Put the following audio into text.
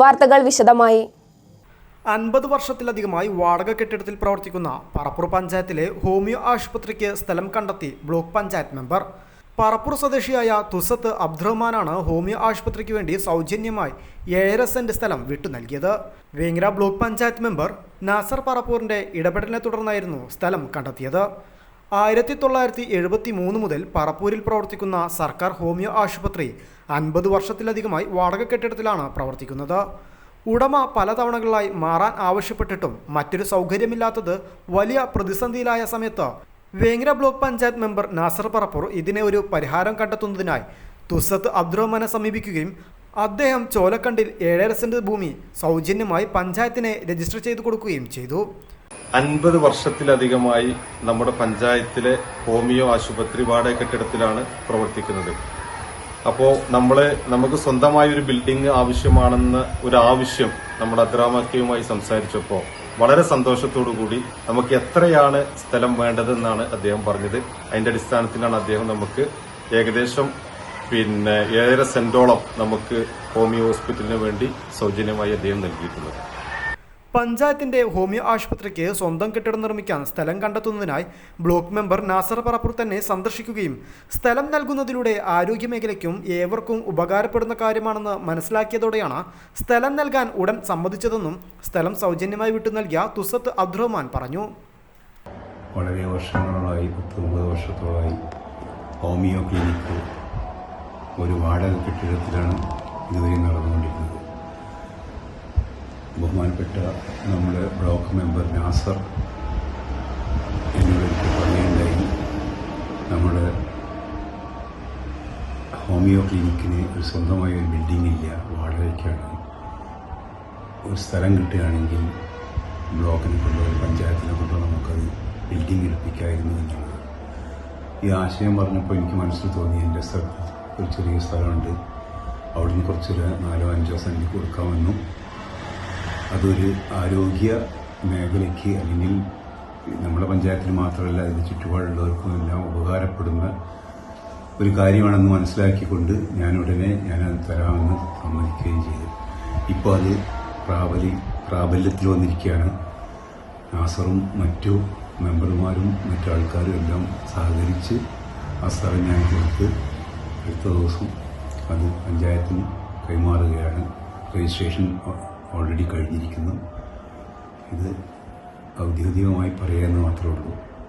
വാർത്തകൾ വിശദമായി. അൻപത് വർഷത്തിലധികമായി വാടക കെട്ടിടത്തിൽ പ്രവർത്തിക്കുന്ന പറപ്പൂർ പഞ്ചായത്തിലെ ഹോമിയോ ആശുപത്രിക്ക് സ്ഥലം കണ്ടെത്തി ബ്ലോക്ക് പഞ്ചായത്ത് മെമ്പർ. പറപ്പൂർ സ്വദേശിയായ തുസത്ത് അബ്ദുറഹ്മാനാണ് ഹോമിയോ ആശുപത്രിക്ക് വേണ്ടി സൗജന്യമായി ഏഴര സെന്റ് സ്ഥലം വിട്ടു നൽകിയത്. വേങ്ങര ബ്ലോക്ക് പഞ്ചായത്ത് മെമ്പർ നാസർ പറപ്പൂറിന്റെ ഇടപെടലിനെ തുടർന്നായിരുന്നു സ്ഥലം കണ്ടെത്തിയത്. ആയിരത്തി തൊള്ളായിരത്തി എഴുപത്തി മൂന്ന് മുതൽ പറപ്പൂരിൽ പ്രവർത്തിക്കുന്ന സർക്കാർ ഹോമിയോ ആശുപത്രി അൻപത് വർഷത്തിലധികമായി വാടക കെട്ടിടത്തിലാണ് പ്രവർത്തിക്കുന്നത്. ഉടമ പലതവണകളായി മാറാൻ ആവശ്യപ്പെട്ടിട്ടും മറ്റൊരു സൗകര്യമില്ലാത്തത് വലിയ പ്രതിസന്ധിയിലായ സമയത്ത് വേങ്ങര ബ്ലോക്ക് പഞ്ചായത്ത് മെമ്പർ നാസർ പറപ്പൂർ ഇതിനെ ഒരു പരിഹാരം കണ്ടെത്തുന്നതിനായി തുസത്ത് അബ്ദുറഹ്മാനെ സമീപിക്കുകയും അദ്ദേഹം ചോലക്കണ്ടിൽ ഏഴര സെന്റ് ഭൂമി സൗജന്യമായി പഞ്ചായത്തിനെ രജിസ്റ്റർ ചെയ്തു കൊടുക്കുകയും ചെയ്തു. അൻപത് വർഷത്തിലധികമായി നമ്മുടെ പഞ്ചായത്തിലെ ഹോമിയോ ആശുപത്രി വാടക കെട്ടിടത്തിലാണ് പ്രവർത്തിക്കുന്നത്. അപ്പോൾ നമ്മൾ നമുക്ക് സ്വന്തമായ ഒരു ബിൽഡിംഗ് ആവശ്യമാണെന്ന ഒരു ആവശ്യം നമ്മുടെ അദ്രാമക്കയുമായി സംസാരിച്ചപ്പോൾ വളരെ സന്തോഷത്തോടു കൂടി നമുക്ക് എത്രയാണ് സ്ഥലം വേണ്ടതെന്നാണ് അദ്ദേഹം പറഞ്ഞത്. അതിന്റെ അടിസ്ഥാനത്തിലാണ് അദ്ദേഹം നമുക്ക് ഏകദേശം പിന്നെ ഏഴര സെന്റോളം നമുക്ക് ഹോമിയോ ഹോസ്പിറ്റലിന് വേണ്ടി സൗജന്യമായി അദ്ദേഹം നൽകിയിട്ടുള്ളത്. പഞ്ചായത്തിന്റെ ഹോമിയോ ആശുപത്രിക്ക് സ്വന്തം കെട്ടിടം നിർമ്മിക്കാൻ സ്ഥലം കണ്ടെത്തുന്നതിനായി ബ്ലോക്ക് മെമ്പർ നാസർ പറപ്പൂർ തന്നെ സന്ദർശിക്കുകയും സ്ഥലം നൽകുന്നതിലൂടെ ആരോഗ്യമേഖലയ്ക്കും ഏവർക്കും ഉപകാരപ്പെടുന്ന കാര്യമാണെന്ന് മനസ്സിലാക്കിയതോടെയാണ് സ്ഥലം നൽകാൻ ഉടൻ സമ്മതിച്ചതെന്നും സ്ഥലം സൗജന്യമായി വിട്ടു നൽകിയ തുസത്ത് അബ്ദുറഹ്മാൻ പറഞ്ഞു. വളരെ വർഷങ്ങളായി വർഷത്തോളമായി ഹോമിയോ ക്ലിനിക്ക് ഒരു വാടക കെട്ടിടത്തിലാണ് ഇതുവരെ നടന്നുകൊണ്ടിരുന്നത്. ബഹുമാനപ്പെട്ട നമ്മുടെ ബ്ലോക്ക് മെമ്പർ നാസർ എന്നിവർക്ക് പറയുകയുണ്ടായി നമ്മുടെ ഹോമിയോ ക്ലിനിക്കിന് ഒരു സ്വന്തമായ ഒരു ബിൽഡിംഗ് ഇല്ല വാടകയ്ക്കാണ്. ഒരു സ്ഥലം കിട്ടുകയാണെങ്കിൽ ബ്ലോക്കിനെ കൊണ്ടോ പഞ്ചായത്തിനെ കൊണ്ടോ നമുക്കത് ബിൽഡിംഗ് എടുപ്പിക്കായിരുന്നു എന്നുള്ളത്. ഈ ആശയം പറഞ്ഞപ്പോൾ എനിക്ക് മനസ്സിൽ തോന്നി എന്റെ സ്ഥലത്ത് ഒരു ചെറിയ സ്ഥലമുണ്ട്. അവിടുന്ന് കുറച്ചൊരു നാലോ അഞ്ചോ സെന്റ് കൊടുക്കാമെന്നും അതൊരു ആരോഗ്യ മേഖലയ്ക്ക് അല്ലെങ്കിൽ നമ്മുടെ പഞ്ചായത്തിന് മാത്രമല്ല അതിന് ചുറ്റുപാടുള്ളവർക്കും എല്ലാം ഉപകാരപ്പെടുന്ന ഒരു കാര്യമാണെന്ന് മനസ്സിലാക്കിക്കൊണ്ട് ഞാൻ ഉടനെ ഞാൻ ഞാനത് തരാമെന്ന് സമ്മതിക്കുകയും ചെയ്തു. ഇപ്പോൾ അത് പ്രാബലി പ്രാബല്യത്തിൽ വന്നിരിക്കുകയാണ്. നാസറും മറ്റു മെമ്പർമാരും മറ്റു ആൾക്കാരും എല്ലാം സഹകരിച്ച് ആ സ്ഥലം ഞാൻ കൊടുത്ത് അടുത്ത ദിവസം അത് പഞ്ചായത്തിന് കൈമാറുകയാണ്. രജിസ്ട്രേഷൻ ഓൾറെഡി കഴിഞ്ഞിരിക്കുന്നു. ഇത് ഔദ്യോഗികമായി പറയുക എന്ന് മാത്രമേ ഉള്ളൂ.